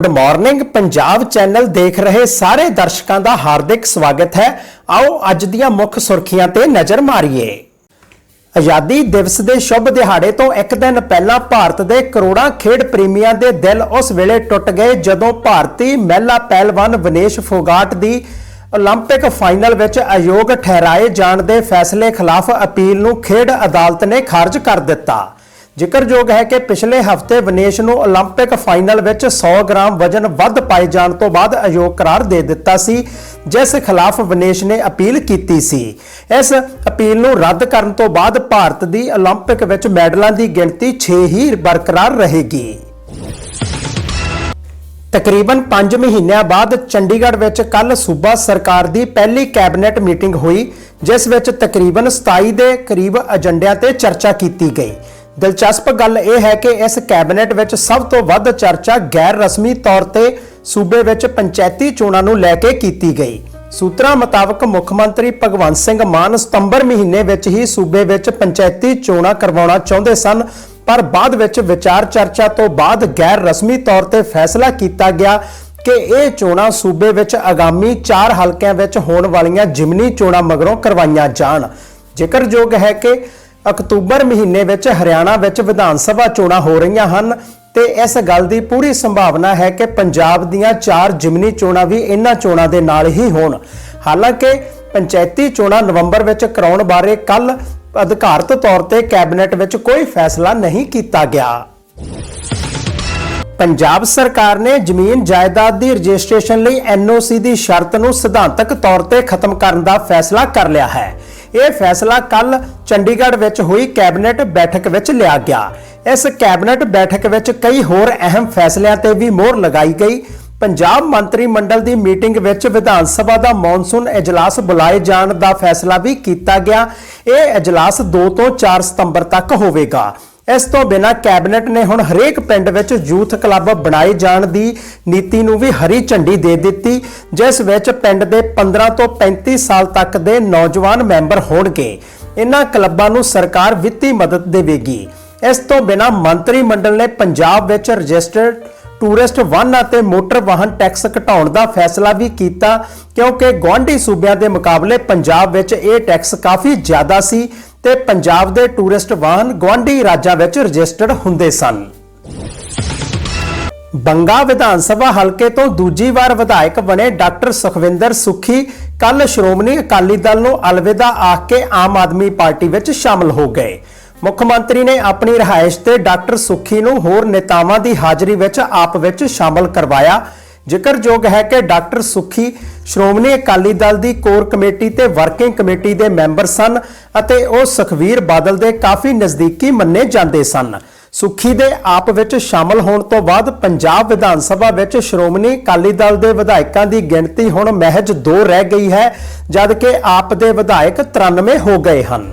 Good morning Punjab channel ਦੇਖ ਰਹੇ ਸਾਰੇ ਦਰਸ਼ਕਾਂ ਦਾ ਹਾਰਦਿਕ ਸਵਾਗਤ ਹੈ ਆਓ ਅੱਜ ਦੀਆਂ ਮੁੱਖ ਸੁਰਖੀਆਂ ਤੇ ਨਜ਼ਰ ਮਾਰੀਏ ਆਜ਼ਾਦੀ ਦਿਵਸ ਦੇ ਸ਼ੁਭ ਦਿਹਾੜੇ ਤੋਂ ਇੱਕ ਦਿਨ ਪਹਿਲਾਂ ਭਾਰਤ ਦੇ ਕਰੋੜਾਂ ਖੇਡ ਪ੍ਰੇਮੀਆਂ ਦੇ ਦਿਲ ਉਸ ਵੇਲੇ ਟੁੱਟ ਗਏ ਜਦੋਂ ਭਾਰਤੀ ਮਹਿਲਾ ਪਹਿਲਵਾਨ ਵਿਨੇਸ਼ ਫੋਗਾਟ ਦੀ 올림픽 ਫਾਈਨਲ ਵਿੱਚ ਅਯੋਗ ਠਹਿਰਾਏ ਜਾਣ ਦੇ ਫੈਸਲੇ ਖਿਲਾਫ ਅਪੀਲ ਨੂੰ ਖੇਡ ਅਦਾਲਤ ਨੇ ਖਾਰਜ ਕਰ ਦਿੱਤਾ ਜ਼ਿਕਰਯੋਗ ਹੈ ਕਿ ਪਿਛਲੇ ਹਫਤੇ ਵਿਨੇਸ਼ ਨੂੰ 올림픽 ਫਾਈਨਲ ਵਿੱਚ 100 ਗ੍ਰਾਮ ਵਜਨ ਵੱਧ ਪਾਏ ਜਾਣ ਤੋਂ ਬਾਅਦ ਅਯੋਗ ਕਰਾਰ ਦੇ ਦਿੱਤਾ ਸੀ ਜਿਸ ਖਿਲਾਫ ਵਿਨੇਸ਼ ਨੇ ਅਪੀਲ ਕੀਤੀ ਸੀ ਇਸ ਅਪੀਲ ਨੂੰ ਰੱਦ ਕਰਨ ਤੋਂ ਬਾਅਦ ਭਾਰਤ ਦੀ 올림픽 ਵਿੱਚ ਮੈਡਲਾਂ ਦੀ ਗਿਣਤੀ 6 ਹੀ ਬਰਕਰਾਰ ਰਹੇਗੀ ਤਕਰੀਬਨ 5 ਮਹੀਨਿਆਂ ਬਾਅਦ ਚੰਡੀਗੜ੍ਹ ਵਿੱਚ ਕੱਲ ਸੂਬਾ ਸਰਕਾਰ ਦੀ ਪਹਿਲੀ ਕੈਬਨਿਟ ਮੀਟਿੰਗ ਹੋਈ ਜਿਸ ਵਿੱਚ ਤਕਰੀਬਨ 27 ਦੇ ਕਰੀਬ ਏਜੰਡਿਆਂ ਤੇ ਚਰਚਾ ਕੀਤੀ ਗਈ ਦਿਲਚਸਪ ਗੱਲ ਇਹ ਹੈ ਕਿ ਇਸ ਕੈਬਨਿਟ ਵਿੱਚ ਸਭ ਤੋਂ ਵੱਧ ਚਰਚਾ ਗੈਰ ਰਸਮੀ ਤੌਰ ਤੇ ਸੂਬੇ ਵਿੱਚ ਪੰਚਾਇਤੀ ਚੋਣਾਂ ਨੂੰ ਲੈ ਕੇ ਕੀਤੀ ਗਈ। ਸੂਤਰਾਂ ਮੁਤਾਬਕ ਮੁੱਖ ਮੰਤਰੀ ਭਗਵੰਤ ਸਿੰਘ ਮਾਨ ਸਤੰਬਰ ਮਹੀਨੇ ਵਿੱਚ ਹੀ ਸੂਬੇ ਵਿੱਚ ਪੰਚਾਇਤੀ ਚੋਣਾਂ ਕਰਵਾਉਣਾ ਚਾਹੁੰਦੇ ਸਨ, ਪਰ ਬਾਅਦ ਵਿੱਚ ਵਿਚਾਰ ਚਰਚਾ ਤੋਂ ਬਾਅਦ ਗੈਰ ਰਸਮੀ ਤੌਰ ਤੇ ਫੈਸਲਾ ਕੀਤਾ ਗਿਆ ਕਿ ਇਹ ਚੋਣਾਂ ਸੂਬੇ ਵਿੱਚ ਆਗਾਮੀ 4 ਹਲਕਿਆਂ ਵਿੱਚ ਹੋਣ ਵਾਲੀਆਂ ਜਿਮਨੀ ਚੋਣਾਂ ਮਗਰੋਂ ਕਰਵਾਈਆਂ ਜਾਣ। ਜ਼ਿਕਰਯੋਗ ਹੈ ਕਿ ਅਕਤੂਬਰ ਮਹੀਨੇ ਵਿੱਚ ਹਰਿਆਣਾ ਵਿੱਚ ਵਿਧਾਨ ਸਭਾ ਚੋਣਾਂ ਹੋ ਰਹੀਆਂ ਹਨ ਤੇ ਇਸ ਗੱਲ ਦੀ ਪੂਰੀ ਸੰਭਾਵਨਾ ਹੈ ਕਿ ਪੰਜਾਬ ਦੀਆਂ 4 ਜਿਮਨੀ ਚੋਣਾਂ ਵੀ ਇਹਨਾਂ ਚੋਣਾਂ ਦੇ ਨਾਲ ਹੀ ਹੋਣ। ਹਾਲਾਂਕਿ ਪੰਚਾਇਤੀ ਚੋਣਾਂ ਨਵੰਬਰ ਵਿੱਚ ਕਰਾਉਣ ਬਾਰੇ ਕੱਲ ਅਧਿਕਾਰਤ ਤੌਰ ਤੇ ਕੈਬਨਿਟ ਵਿੱਚ ਕੋਈ ਫੈਸਲਾ ਨਹੀਂ ਕੀਤਾ ਗਿਆ। ਪੰਜਾਬ ਸਰਕਾਰ ਨੇ ਜ਼ਮੀਨ ਜਾਇਦਾਦ ਦੀ ਰਜਿਸਟ੍ਰੇਸ਼ਨ ਲਈ ਐਨਓਸੀ ਦੀ ਸ਼ਰਤ ਨੂੰ ਸਿਧਾਂਤਕ ਤੌਰ ਤੇ ਖਤਮ ਕਰਨ ਦਾ ਫੈਸਲਾ ਕਰ ਲਿਆ ਹੈ। ਇਹ ਫੈਸਲਾ ਕੱਲ ਚੰਡੀਗੜ੍ਹ ਵਿੱਚ ਹੋਈ ਕੈਬਨਿਟ ਬੈਠਕ ਵਿੱਚ ਲਿਆ ਗਿਆ। ਇਸ ਕੈਬਨਿਟ ਬੈਠਕ ਵਿੱਚ ਕਈ ਹੋਰ ਅਹਿਮ ਫੈਸਲਿਆਂ ਤੇ ਵੀ ਮੋਹਰ ਲਗਾਈ ਗਈ। ਪੰਜਾਬ ਮੰਤਰੀ ਮੰਡਲ ਦੀ ਮੀਟਿੰਗ ਵਿੱਚ ਵਿਧਾਨ ਸਭਾ ਦਾ ਮੌਨਸੂਨ ਇਜਲਾਸ ਬੁਲਾਏ ਜਾਣ ਦਾ ਫੈਸਲਾ ਵੀ ਕੀਤਾ ਗਿਆ। ਇਹ ਇਜਲਾਸ 2 ਤੋਂ 4 ਸਤੰਬਰ ਤੱਕ ਹੋਵੇਗਾ। ਇਸ ਤੋਂ ਬਿਨਾਂ ਕੈਬਨਿਟ ਨੇ ਹੁਣ ਹਰੇਕ ਪਿੰਡ ਵਿੱਚ ਯੂਥ ਕਲੱਬ ਬਣਾਏ ਜਾਣ ਦੀ ਨੀਤੀ ਨੂੰ ਵੀ ਹਰੀ ਝੰਡੀ ਦੇ ਦਿੱਤੀ, ਜਿਸ ਵਿੱਚ ਪਿੰਡ ਦੇ 15 ਤੋਂ 35 ਸਾਲ ਤੱਕ ਦੇ ਨੌਜਵਾਨ ਮੈਂਬਰ ਹੋਣਗੇ। ਇਹਨਾਂ ਕਲੱਬਾਂ ਨੂੰ ਸਰਕਾਰ ਵਿੱਤੀ ਮਦਦ ਦੇਵੇਗੀ। ਇਸ ਤੋਂ ਬਿਨਾਂ ਮੰਤਰੀ ਮੰਡਲ ਨੇ ਪੰਜਾਬ ਵਿੱਚ ਰਜਿਸਟਰਡ ਟੂਰਿਸਟ ਵਾਹਨਾਂ ਅਤੇ ਮੋਟਰ ਵਾਹਨ ਟੈਕਸ ਘਟਾਉਣ ਦਾ ਫੈਸਲਾ ਵੀ ਕੀਤਾ, ਕਿਉਂਕਿ ਗੁਆਂਢੀ ਸੂਬਿਆਂ ਦੇ ਮੁਕਾਬਲੇ ਪੰਜਾਬ ਵਿੱਚ ਇਹ ਟੈਕਸ ਕਾਫੀ ਜ਼ਿਆਦਾ ਸੀ ਤੇ ਪੰਜਾਬ ਦੇ ਟੂਰਿਸਟ ਵਾਹਨ ਗੁਆਂਢੀ ਰਾਜਾਂ ਵਿੱਚ ਰਜਿਸਟਰਡ ਹੁੰਦੇ ਸਨ। ਬੰਗਾ ਵਿਧਾਨ ਸਭਾ ਹਲਕੇ ਤੋਂ ਦੂਜੀ ਵਾਰ ਵਿਧਾਇਕ ਬਣੇ ਡਾਕਟਰ ਸੁਖਵਿੰਦਰ ਸੁਖੀ ਕੱਲ ਸ਼੍ਰੋਮਣੀ ਅਕਾਲੀ ਦਲ ਨੂੰ ਅਲਵਿਦਾ ਆਖ ਕੇ ਆਮ ਆਦਮੀ ਪਾਰਟੀ ਵਿੱਚ ਸ਼ਾਮਲ ਹੋ ਗਏ। ਮੁੱਖ ਮੰਤਰੀ ਨੇ ਆਪਣੀ ਰਿਹਾਇਸ਼ ਤੇ ਡਾਕਟਰ ਸੁਖੀ ਨੂੰ ਹੋਰ ਨੇਤਾਵਾਂ ਦੀ ਹਾਜ਼ਰੀ ਵਿੱਚ ਆਪ ਵਿੱਚ ਸ਼ਾਮਲ ਕਰਵਾਇਆ। ਜ਼ਿਕਰਯੋਗ ਹੈ ਕਿ ਡਾਕਟਰ ਸੁਖੀ ਸ਼੍ਰੋਮਣੀ ਅਕਾਲੀ ਦਲ ਦੀ ਕੋਰ ਕਮੇਟੀ ਤੇ ਵਰਕਿੰਗ ਕਮੇਟੀ ਦੇ ਮੈਂਬਰ ਸਨ ਅਤੇ ਉਹ ਸੁਖਵੀਰ ਬਾਦਲ ਦੇ ਕਾਫੀ ਨਜ਼ਦੀਕੀ ਮੰਨੇ ਜਾਂਦੇ ਸਨ। ਸੁਖੀ ਦੇ ਆਪ ਵਿੱਚ ਸ਼ਾਮਲ ਹੋਣ ਤੋਂ ਬਾਅਦ ਪੰਜਾਬ ਵਿਧਾਨ ਸਭਾ ਵਿੱਚ ਸ਼੍ਰੋਮਣੀ ਅਕਾਲੀ ਦਲ ਦੇ ਵਿਧਾਇਕਾਂ ਦੀ ਗਿਣਤੀ ਹੁਣ ਮਹਿਜ 2 ਰਹਿ ਗਈ ਹੈ, ਜਦਕਿ ਆਪ ਦੇ ਵਿਧਾਇਕ 93 ਹੋ ਗਏ ਹਨ।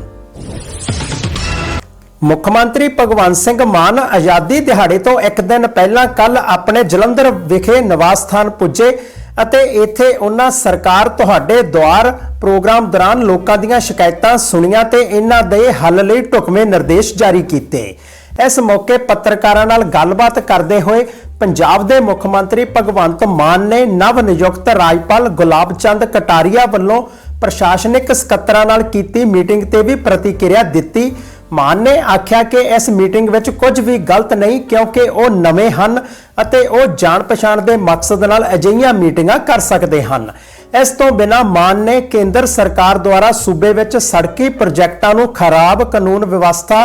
ਮੁੱਖ ਮੰਤਰੀ ਭਗਵੰਤ ਸਿੰਘ ਮਾਨ ਆਜ਼ਾਦੀ ਦਿਹਾੜੇ ਤੋਂ ਇੱਕ ਦਿਨ ਪਹਿਲਾਂ ਕੱਲ ਆਪਣੇ ਜਲੰਧਰ ਵਿਖੇ ਨਿਵਾਸ ਸਥਾਨ ਪੁੱਜੇ। ਅਤੇ ਇੱਥੇ ਉਹਨਾਂ ਸਰਕਾਰ ਤੁਹਾਡੇ ਦੁਆਰ ਪ੍ਰੋਗਰਾਮ ਦੌਰਾਨ ਲੋਕਾਂ ਦੀਆਂ ਸ਼ਿਕਾਇਤਾਂ ਸੁਣੀਆਂ ਤੇ ਇਹਨਾਂ ਦੇ ਹੱਲ ਲਈ ਢੁਕਵੇਂ ਨਿਰਦੇਸ਼ ਜਾਰੀ ਕੀਤੇ। ਇਸ ਮੌਕੇ ਪੱਤਰਕਾਰਾਂ ਨਾਲ ਗੱਲਬਾਤ ਕਰਦੇ ਹੋਏ ਪੰਜਾਬ ਦੇ ਮੁੱਖ ਮੰਤਰੀ ਭਗਵੰਤ ਮਾਨ ਨੇ ਨਵ ਨਿਯੁਕਤ ਰਾਜਪਾਲ ਗੁਲਾਬ ਚੰਦ ਕਟਾਰੀਆ ਵੱਲੋਂ ਪ੍ਰਸ਼ਾਸਨਿਕ ਸਕੱਤਰਾਂ ਨਾਲ ਕੀਤੀ ਮੀਟਿੰਗ ਤੇ ਵੀ ਪ੍ਰਤੀਕਿਰਿਆ ਦਿੱਤੀ। ਮਾਨ ਨੇ ਆਖਿਆ ਕਿ ਇਸ ਮੀਟਿੰਗ ਵਿੱਚ ਕੁਝ ਵੀ ਗਲਤ ਨਹੀਂ ਕਿਉਂਕਿ ਉਹ ਨਵੇਂ ਹਨ ਅਤੇ ਉਹ ਜਾਣ ਪਛਾਣ ਦੇ ਮਕਸਦ ਨਾਲ ਅਜਿਹੀਆਂ ਮੀਟਿੰਗਾਂ ਕਰ ਸਕਦੇ ਹਨ। ਇਸ ਤੋਂ ਬਿਨਾ ਮਾਨ ਨੇ ਕੇਂਦਰ ਸਰਕਾਰ ਦੁਆਰਾ ਸੂਬੇ ਵਿੱਚ ਸੜਕੀ ਪ੍ਰੋਜੈਕਟਾਂ ਨੂੰ ਖਰਾਬ ਕਾਨੂੰਨ ਵਿਵਸਥਾ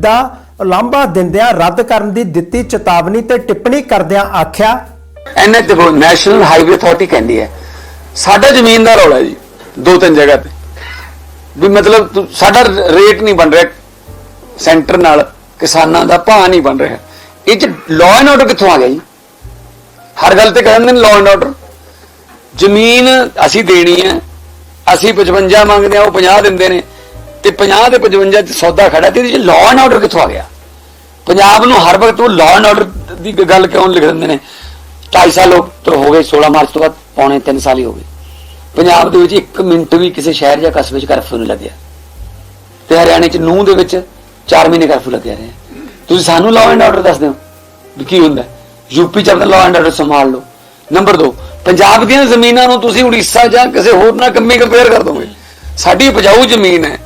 ਦਾ ਉਲਾਂਭਾ ਦਿੰਦਿਆਂ ਰੱਦ ਕਰਨ ਦੀ ਦਿੱਤੀ ਚੇਤਾਵਨੀ ਤੇ ਟਿੱਪਣੀ ਕਰਦਿਆਂ ਆਖਿਆ ਐਨਐਚ ਦੇਖੋ ਨੈਸ਼ਨਲ ਹਾਈਵੇ ਅਥਾਰਟੀ ਕਹਿੰਦੀ ਹੈ। ਸਾਡਾ ਜ਼ਮੀਨ ਦਾ ਰੌਲਾ ਜੀ, ਦੋ ਤਿੰਨ ਜਗ੍ਹਾ ਤੇ। ਵੀ ਮਤਲਬ ਸਾਡਾ ਰੇਟ ਨਹੀਂ ਬਣ ਰਿਹਾ ਸੈਂਟਰ ਨਾਲ ਕਿਸਾਨਾਂ ਦਾ ਭਾਅ ਨਹੀਂ ਬਣ ਰਿਹਾ। ਇਹ ਚ ਲਾਅ ਐਂਡ ਆਰਡਰ ਕਿੱਥੋਂ ਆ ਗਿਆ ਜੀ? ਹਰ ਗੱਲ ਤੇ ਕਹਿੰਦੇ ਨੇ ਲਾਅ ਐਂਡ ਆਰਡਰ ਜ਼ਮੀਨ ਅਸੀਂ ਦੇਣੀ ਹੈ, ਅਸੀਂ 55 ਮੰਗਦੇ ਆ ਉਹ 50 ਦਿੰਦੇ ਨੇ। ਤੇ 50 ਤੇ 55 ਚ ਸੌਦਾ ਖੜਾ ਤੇ ਇਹਦੇ ਚ ਲਾਅ ਐਂਡ ਆਰਡਰ ਕਿੱਥੋਂ ਆ ਗਿਆ? ਪੰਜਾਬ ਨੂੰ ਹਰ ਵਕਤ ਉਹ ਲਾਅ ਐਂਡ ਆਰਡਰ ਦੀ ਗੱਲ ਕਿਉਂ ਲਿਖ ਦਿੰਦੇ ਨੇ? 2.5 ਸਾਲ ਤੋਂ ਹੋ ਗਏ 16 ਮਾਰਚ ਤੋਂ ਬਾਅਦ ਪੌਣੇ 3 ਸਾਲ ਹੀ ਹੋ ਗਏ। ਪੰਜਾਬ ਦੇ ਵਿੱਚ 1 ਮਿੰਟ ਵੀ ਕਿਸੇ ਸ਼ਹਿਰ ਜਾਂ ਕਸਬੇ 'ਚ ਕਰਫਿਊ ਨਹੀਂ ਲੱਗਿਆ। ਤੇ ਹਰਿਆਣੇ 'ਚ ਨੂੰਹ ਦੇ ਵਿੱਚ 4 ਮਹੀਨੇ ਕਰਫਿਊ ਲੱਗਿਆ ਰਿਹਾ ਤੁਸੀਂ ਸਾਨੂੰ ਲਾਅ ਐਂਡ ਆਰਡਰ ਦੱਸ ਦਿਓ ਵੀ ਕੀ ਹੁੰਦਾ। ਯੂਪੀ ਚ ਆਪਣਾ ਲਾਅ ਐਂਡ ਆਰਡਰ ਸੰਭਾਲ ਲਓ। ਨੰਬਰ 2 ਪੰਜਾਬ ਦੀਆਂ ਜ਼ਮੀਨਾਂ ਨੂੰ ਤੁਸੀਂ ਉੜੀਸਾ ਜਾਂ ਕਿਸੇ ਹੋਰ ਨਾਲ ਕੰਮੇ ਕੰਪੇਅਰ ਕਰ ਦੋਗੇ। ਸਾਡੀ ਉਪਜਾਊ ਜ਼ਮੀਨ ਹੈ।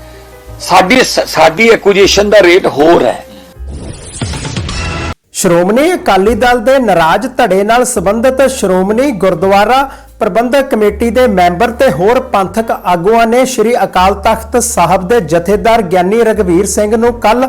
ਸਾਡੀ ਸਾਡੀ ਐਕੁਜੀਸ਼ਨ ਦਾ ਰੇਟ ਹੋਰ ਹੈ। ਸ਼੍ਰੋਮਣੀ ਅਕਾਲੀ ਦਲ ਦੇ ਨਾਰਾਜ਼ ਧੜੇ ਨਾਲ ਸੰਬੰਧਿਤ ਸ਼੍ਰੋਮਣੀ ਗੁਰਦੁਆਰਾ ਪ੍ਰਬੰਧਕ ਕਮੇਟੀ ਦੇ ਮੈਂਬਰ ਤੇ ਹੋਰ ਪੰਥਕ ਆਗੂਆਂ ਨੇ ਸ੍ਰੀ ਅਕਾਲ ਤਖਤ ਸਾਹਿਬ ਦੇ ਜਥੇਦਾਰ ਗਿਆਨੀ ਰਗਵੀਰ ਸਿੰਘ ਨੂੰ ਕੱਲ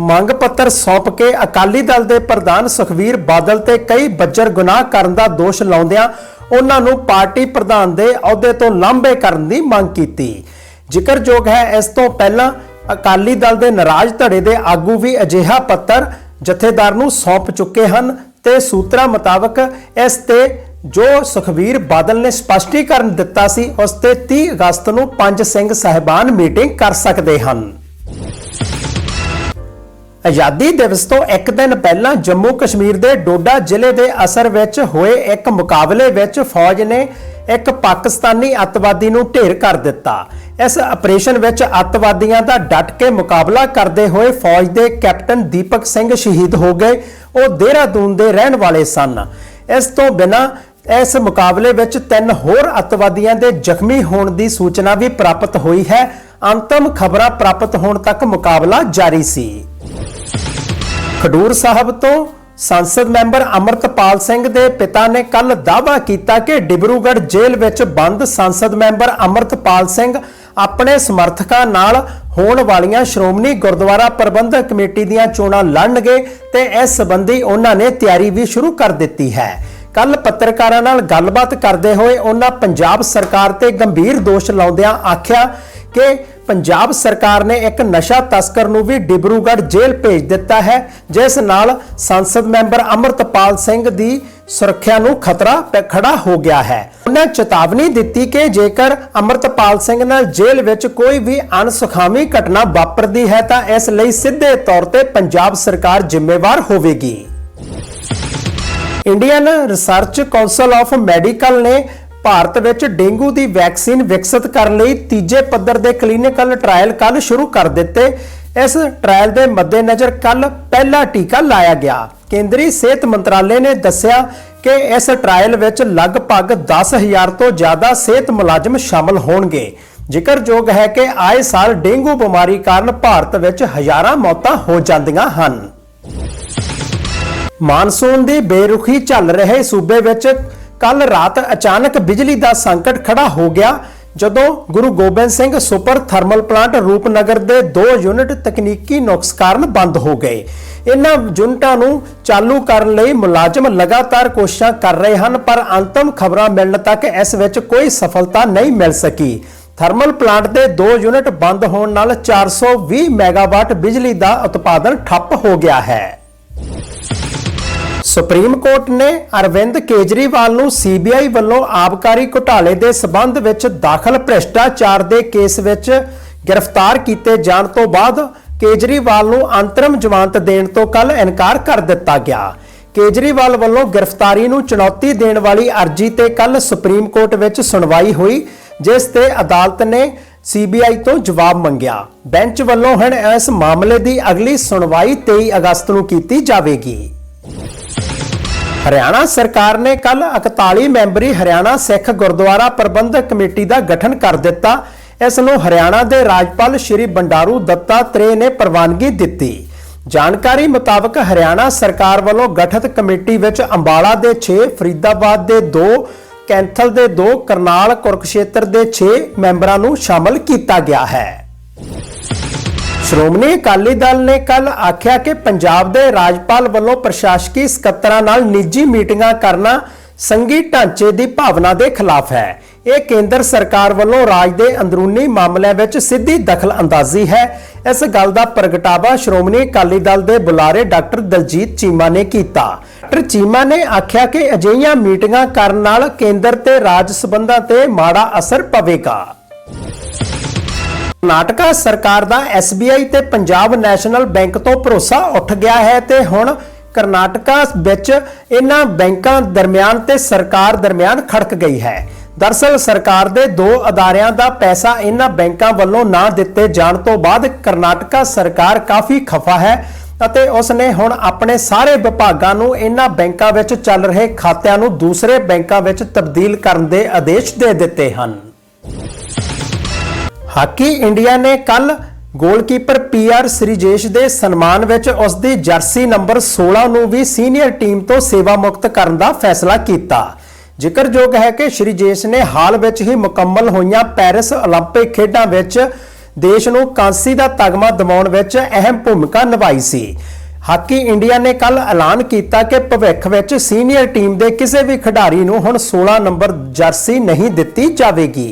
ਮੰਗ ਪੱਤਰ ਸੌਂਪ ਕੇ ਅਕਾਲੀ ਦਲ ਦੇ ਪ੍ਰਧਾਨ ਸੁਖਵੀਰ ਬਾਦਲ ਤੇ ਕਈ ਬੱਜਰ ਗੁਨਾਹ ਕਰਨ ਦਾ ਦੋਸ਼ ਲਾਉਂਦਿਆਂ ਉਹਨਾਂ ਨੂੰ ਪਾਰਟੀ ਪ੍ਰਧਾਨ ਦੇ ਅਹੁਦੇ ਤੋਂ ਲਾਂਭੇ ਕਰਨ ਦੀ ਮੰਗ ਕੀਤੀ। ਜ਼ਿਕਰਯੋਗ ਹੈ, ਇਸ ਤੋਂ ਪਹਿਲਾਂ ਅਕਾਲੀ ਦਲ ਦੇ ਨਾਰਾਜ਼ ਧੜੇ ਦੇ ਆਗੂ ਵੀ ਅਜਿਹਾ ਪੱਤਰ ਜਥੇਦਾਰ ਨੂੰ ਸੌਂਪ ਚੁੱਕੇ ਹਨ ਤੇ ਸੂਤਰਾਂ ਮੁਤਾਬਕ ਇਸ ਤੇ ਜੋ ਸੁਖਵੀਰ ਬਾਦਲ ਨੇ ਸਪਸ਼ਟੀਕਰਨ ਦਿੱਤਾ ਸੀ, ਉਸ ਤੇ 30 ਅਗਸਤ ਨੂੰ ਪੰਜ ਸਿੰਘ ਸਹਿਬਾਨ ਮੀਟਿੰਗ ਕਰ ਸਕਦੇ ਹਨ। ਆਜ਼ਾਦੀ ਦਿਵਸ ਤੋਂ ਇੱਕ ਦਿਨ ਪਹਿਲਾਂ ਜੰਮੂ ਕਸ਼ਮੀਰ ਦੇ ਡੋਡਾ ਜ਼ਿਲ੍ਹੇ ਦੇ ਅਸਰ ਵਿੱਚ ਹੋਏ ਇੱਕ ਮੁਕਾਬਲੇ ਵਿੱਚ ਫੌਜ ਨੇ ਇੱਕ ਪਾਕਿਸਤਾਨੀ ਅੱਤਵਾਦੀ ਨੂੰ ਢੇਰ ਕਰ ਦਿੱਤਾ। ਇਸ ਆਪਰੇਸ਼ਨ ਵਿੱਚ ਅੱਤਵਾਦੀਆਂ ਦਾ ਡਟ ਕੇ ਮੁਕਾਬਲਾ ਕਰਦੇ ਹੋਏ ਫੌਜ ਦੇ ਕੈਪਟਨ ਦੀਪਕ ਸਿੰਘ ਸ਼ਹੀਦ ਹੋ ਗਏ। ਉਹ ਦੇਹਰਾਦੂਨ ਦੇ ਰਹਿਣ ਵਾਲੇ ਸਨ। ਇਸ ਤੋਂ ਬਿਨਾਂ ਇਸ ਮੁਕਾਬਲੇ ਵਿੱਚ ਤਿੰਨ ਹੋਰ ਅੱਤਵਾਦੀਆਂ ਦੇ ਜ਼ਖਮੀ ਹੋਣ ਦੀ ਸੂਚਨਾ ਵੀ ਪ੍ਰਾਪਤ ਹੋਈ ਹੈ। ਅੰਤਮ ਖਬਰਾਂ ਪ੍ਰਾਪਤ ਹੋਣ ਤੱਕ ਮੁਕਾਬਲਾ ਜਾਰੀ ਸੀ। ਖਡੂਰ ਸਾਹਿਬ ਤੋਂ ਸੰਸਦ ਮੈਂਬਰ ਅਮਰਤਪਾਲ ਸਿੰਘ ਦੇ ਪਿਤਾ ਨੇ ਕੱਲ ਦਾਅਵਾ ਕੀਤਾ ਕਿ ਡਿਬਰੂਗੜ੍ਹ ਜੇਲ੍ਹ ਵਿੱਚ ਬੰਦ ਸੰਸਦ ਮੈਂਬਰ ਅਮਰਤਪਾਲ ਸਿੰਘ ਆਪਣੇ ਸਮਰਥਕਾਂ ਨਾਲ ਹੋਣ ਵਾਲੀਆਂ ਸ਼੍ਰੋਮਣੀ ਗੁਰਦੁਆਰਾ ਪ੍ਰਬੰਧਕ ਕਮੇਟੀ ਦੀਆਂ ਚੋਣਾਂ ਲੜਨਗੇ ਤੇ ਇਸ ਸੰਬੰਧੀ ਉਹਨਾਂ ਨੇ ਤਿਆਰੀ ਵੀ ਸ਼ੁਰੂ ਕਰ ਦਿੱਤੀ ਹੈ। ਕੱਲ ਪੱਤਰਕਾਰਾਂ ਨਾਲ ਗੱਲਬਾਤ ਕਰਦੇ ਹੋਏ ਉਹਨਾਂ ਪੰਜਾਬ ਸਰਕਾਰ ਤੇ ਗੰਭੀਰ ਦੋਸ਼ ਲਾਉਂਦਿਆਂ ਆਖਿਆ ਕਿ ਪੰਜਾਬ ਸਰਕਾਰ ਨੇ ਇੱਕ ਨਸ਼ਾ ਤਸਕਰ ਨੂੰ ਵੀ ਡਿਬਰੂਗੜ੍ਹ ਜੇਲ੍ਹ ਭੇਜ ਦਿੱਤਾ ਹੈ, ਜਿਸ ਨਾਲ ਸੰਸਦ ਮੈਂਬਰ ਅਮਰਤਪਾਲ ਸਿੰਘ ਦੀ ਸੁਰੱਖਿਆ ਨੂੰ ਖਤਰਾ ਖੜਾ ਹੋ ਗਿਆ ਹੈ। ਉਹਨਾਂ ਚੇਤਾਵਨੀ ਦਿੱਤੀ ਕਿ ਜੇਕਰ ਅਮਰਤਪਾਲ ਸਿੰਘ ਨਾਲ ਜੇਲ੍ਹ ਵਿੱਚ ਕੋਈ ਵੀ ਅਣਸੁਖਾਵੀ ਘਟਨਾ ਵਾਪਰਦੀ ਹੈ, ਤਾਂ ਇਸ ਲਈ ਸਿੱਧੇ ਤੌਰ ਤੇ ਪੰਜਾਬ ਸਰਕਾਰ ਜ਼ਿੰਮੇਵਾਰ ਹੋਵੇਗੀ। Indian research council of medical ਨੇ ਭਾਰਤ ਵਿੱਚ ਡੇਂਗੂ ਦੀ ਵੈਕਸੀਨ ਵਿਕਸਿਤ ਕਰਨ ਲਈ ਤੀਜੇ ਪੱਧਰ ਦੇ ਕਲੀਨਿਕਲ ਟ੍ਰਾਇਲ ਕੱਲ ਸ਼ੁਰੂ ਕਰ ਦਿੱਤੇ। ਇਸ ਟ੍ਰਾਇਲ ਦੇ ਮੱਦੇਨਜ਼ਰ ਕੱਲ ਪਹਿਲਾ ਟੀਕਾ ਲਾਇਆ ਗਿਆ। ਕੇਂਦਰੀ ਸਿਹਤ ਮੰਤਰਾਲੇ ਨੇ ਦੱਸਿਆ ਕਿ ਇਸ ਟ੍ਰਾਇਲ ਵਿੱਚ ਲਗਭਗ 10000 ਤੋਂ ਜ਼ਿਆਦਾ ਸਿਹਤ ਮੁਲਾਜ਼ਮ ਸ਼ਾਮਲ ਹੋਣਗੇ। ਜ਼ਿਕਰਯੋਗ ਹੈ ਕਿ ਆਏ ਸਾਲ ਡੇਂਗੂ ਬਿਮਾਰੀ ਕਾਰਨ ਭਾਰਤ ਵਿੱਚ ਹਜ਼ਾਰਾਂ ਮੌਤਾਂ ਹੋ ਜਾਂਦੀਆਂ ਹਨ। ਮਾਨਸੂਨ ਦੀ ਬੇਰੁਖੀ ਚੱਲ ਰਹੇ ਸੂਬੇ ਵਿੱਚ ਕੱਲ ਰਾਤ ਅਚਾਨਕ ਬਿਜਲੀ ਦਾ ਸੰਕਟ ਖੜਾ ਹੋ ਗਿਆ, ਜਦੋਂ Guru Gobind Singh super thermal plant Rupnagar ਦੇ ਦੋ ਯੂਨਿਟ ਤਕਨੀਕੀ ਨੁਕਸ ਕਾਰਨ ਬੰਦ ਹੋ ਗਏ। ਇਹਨਾਂ ਯੂਨਿਟਾਂ ਨੂੰ ਚਾਲੂ ਕਰਨ ਲਈ ਮੁਲਾਜ਼ਮ ਲਗਾਤਾਰ ਕੋਸ਼ਿਸ਼ਾਂ ਕਰ ਰਹੇ ਹਨ, ਪਰ ਅੰਤਮ ਖਬਰਾਂ ਮਿਲਣ ਤੱਕ ਇਸ ਵਿੱਚ ਕੋਈ ਸਫਲਤਾ ਨਹੀਂ ਮਿਲ ਸਕੀ। ਥਰਮਲ ਪਲਾਂਟ ਦੇ ਦੋ ਯੂਨਿਟ ਬੰਦ ਹੋਣ ਨਾਲ 420 ਮੈਗਾਵਾਟ ਬਿਜਲੀ ਦਾ ਉਤਪਾਦਨ ਠੱਪ ਹੋ ਗਿਆ ਹੈ। ਸੁਪਰੀਮ ਕੋਰਟ ਨੇ ਅਰਵਿੰਦ ਕੇਜਰੀਵਾਲ ਨੂੰ ਸੀਬੀਆਈ ਵੱਲੋਂ ਆਬਕਾਰੀ ਘੁਟਾਲੇ ਦੇ ਸਬੰਧ ਵਿੱਚ ਦਾਖਲ ਭ੍ਰਿਸ਼ਟਾਚਾਰ ਦੇ ਕੇਸ ਵਿੱਚ ਗ੍ਰਿਫਤਾਰ ਕੀਤੇ ਜਾਣ ਤੋਂ ਬਾਅਦ ਕੇਜਰੀਵਾਲ ਨੂੰ ਅੰਤਰਮ ਜ਼ਮਾਨਤ ਦੇਣ ਤੋਂ ਕੱਲ ਇਨਕਾਰ ਕਰ ਦਿੱਤਾ ਗਿਆ। ਕੇਜਰੀਵਾਲ ਵੱਲੋਂ ਗ੍ਰਿਫਤਾਰੀ ਨੂੰ ਚੁਣੌਤੀ ਦੇਣ ਵਾਲੀ ਅਰਜ਼ੀ ਤੇ ਕੱਲ ਸੁਪਰੀਮ ਕੋਰਟ ਵਿੱਚ ਸੁਣਵਾਈ ਹੋਈ, ਜਿਸ ਤੇ ਅਦਾਲਤ ਨੇ ਸੀਬੀਆਈ ਤੋਂ ਜਵਾਬ ਮੰਗਿਆ। ਬੈਂਚ ਵੱਲੋਂ ਹੁਣ ਇਸ ਮਾਮਲੇ ਦੀ ਅਗਲੀ ਸੁਣਵਾਈ 23 ਅਗਸਤ ਨੂੰ ਕੀਤੀ ਜਾਵੇਗੀ। ਹਰਿਆਣਾ ਸਰਕਾਰ ਨੇ ਕੱਲ 41 ਮੈਂਬਰੀ ਹਰਿਆਣਾ ਸਿੱਖ ਗੁਰਦੁਆਰਾ ਪ੍ਰਬੰਧਕ ਕਮੇਟੀ ਦਾ ਗਠਨ ਕਰ ਦਿੱਤਾ। ਇਸ ਨੂੰ ਹਰਿਆਣਾ ਦੇ ਰਾਜਪਾਲ ਸ਼੍ਰੀ ਬੰਡਾਰੂ ਦੱਤਾਤਰੇయ ਨੇ ਪ੍ਰਵਾਨਗੀ ਦਿੱਤੀ। ਜਾਣਕਾਰੀ ਮੁਤਾਬਕ ਹਰਿਆਣਾ ਸਰਕਾਰ ਵੱਲੋਂ ਗਠਿਤ ਕਮੇਟੀ ਵਿੱਚ ਅੰਬਾਲਾ ਦੇ 6 ਫਰੀਦਾਬਾਦ ਦੇ 2 ਕੈਂਥਲ ਦੇ 2 ਕਰਨਾਲ, ਕੁਰਕਸ਼ੇਤਰ ਦੇ 6 ਮੈਂਬਰਾਂ ਨੂੰ ਸ਼ਾਮਲ ਕੀਤਾ ਗਿਆ ਹੈ। ਸ਼੍ਰੋਮਣੀ ਅਕਾਲੀ ਦਲ ਨੇ ਕੱਲ ਆਖਿਆ ਕਿ ਪੰਜਾਬ ਦੇ ਰਾਜਪਾਲ ਵੱਲੋਂ ਪ੍ਰਸ਼ਾਸਕੀ ਸਕੱਤਰਾਂ ਨਾਲ ਨਿੱਜੀ ਮੀਟਿੰਗਾਂ ਕਰਨਾ ਸੰਘੀ ਢਾਂਚੇ ਦੀ ਭਾਵਨਾ ਦੇ ਖਿਲਾਫ ਹੈ। ਇਹ ਕੇਂਦਰ ਸਰਕਾਰ ਵੱਲੋਂ ਰਾਜ ਦੇ ਅੰਦਰੂਨੀ ਮਾਮਲਿਆਂ ਵਿੱਚ ਸਿੱਧੀ ਦਖਲ ਹੈ। ਇਸ ਗੱਲ ਦਾ ਪ੍ਰਗਟਾਵਾ ਸ਼੍ਰੋਮਣੀ ਅਕਾਲੀ ਦਲ ਦੇ ਬੁਲਾਰੇ ਡਾਕਟਰ ਦਲਜੀਤ ਚੀਮਾ ਨੇ ਕੀਤਾ। ਡਾਕਟਰ ਚੀਮਾ ਨੇ ਆਖਿਆ ਕਿ ਅਜਿਹੀਆਂ ਮੀਟਿੰਗਾਂ ਕਰਨ ਨਾਲ ਕੇਂਦਰ ਤੇ ਰਾਜ ਸਬੰਧਾਂ ਤੇ ਮਾੜਾ ਅਸਰ ਪਵੇਗਾ। ਕਰਨਾਟਕਾ ਸਰਕਾਰ ਦਾ SBI ਤੇ ਪੰਜਾਬ ਨੈਸ਼ਨਲ ਬੈਂਕ ਤੋਂ ਭਰੋਸਾ ਉੱਠ ਗਿਆ ਹੈ ਤੇ ਹੁਣ ਕਰਨਾਟਕਾ ਵਿੱਚ ਇਹਨਾਂ ਬੈਂਕਾਂ ਦਰਮਿਆਨ ਤੇ ਸਰਕਾਰ ਦਰਮਿਆਨ ਖੜਕ ਗਈ ਹੈ। ਦਰਸਲ ਸਰਕਾਰ ਦੇ ਦੋ ਅਦਾਰਿਆਂ ਦਾ ਪੈਸਾ ਇਹਨਾਂ ਬੈਂਕਾਂ ਵੱਲੋਂ ਨਾ ਦਿੱਤੇ ਜਾਣ ਤੋਂ ਬਾਅਦ ਕਰਨਾਟਕਾ ਸਰਕਾਰ ਕਾਫੀ ਖਫਾ ਹੈ ਅਤੇ ਉਸ ਨੇ ਹੁਣ ਆਪਣੇ ਸਾਰੇ ਵਿਭਾਗਾਂ ਨੂੰ ਇਹਨਾਂ ਬੈਂਕਾਂ ਵਿੱਚ ਚੱਲ ਰਹੇ ਖਾਤਿਆਂ ਨੂੰ ਦੂਸਰੇ ਬੈਂਕਾਂ ਵਿੱਚ ਤਬਦੀਲ ਕਰਨ ਦੇ ਆਦੇਸ਼ ਦੇ ਦਿੱਤੇ ਹਨ। ਹਾਕੀ ਇੰਡੀਆ ਨੇ ਕੱਲ ਗੋਲਕੀਪਰ ਪੀਆਰ ਸ੍ਰੀਜੇਸ਼ ਦੇ ਸਨਮਾਨ ਵਿੱਚ ਉਸ ਦੀ ਜਰਸੀ ਨੰਬਰ 16 ਨੂੰ ਵੀ ਸੀਨੀਅਰ ਟੀਮ ਤੋਂ ਸੇਵਾ ਮੁਕਤ ਕਰਨ ਦਾ ਫੈਸਲਾ ਕੀਤਾ ਜ਼ਿਕਰਯੋਗ ਹੈ ਕਿ ਸ੍ਰੀਜੇਸ਼ ਨੇ ਹਾਲ ਵਿੱਚ ਹੀ ਮੁਕੰਮਲ ਹੋਈਆਂ ਪੈਰਿਸ 올림픽 ਖੇਡਾਂ ਵਿੱਚ ਦੇਸ਼ ਨੂੰ ਕਾਂਸੀ ਦਾ ਤਗਮਾ ਦਿਵਾਉਣ ਵਿੱਚ ਅਹਿਮ ਭੂਮਿਕਾ ਨਿਭਾਈ ਸੀ ਹਾਕੀ ਇੰਡੀਆ ਨੇ ਕੱਲ ਐਲਾਨ ਕੀਤਾ ਕਿ ਭਵਿੱਖ ਵਿੱਚ ਸੀਨੀਅਰ ਟੀਮ ਦੇ ਕਿਸੇ ਵੀ ਖਿਡਾਰੀ ਨੂੰ ਹੁਣ 16 ਨੰਬਰ ਜਰਸੀ ਨਹੀਂ ਦਿੱਤੀ ਜਾਵੇਗੀ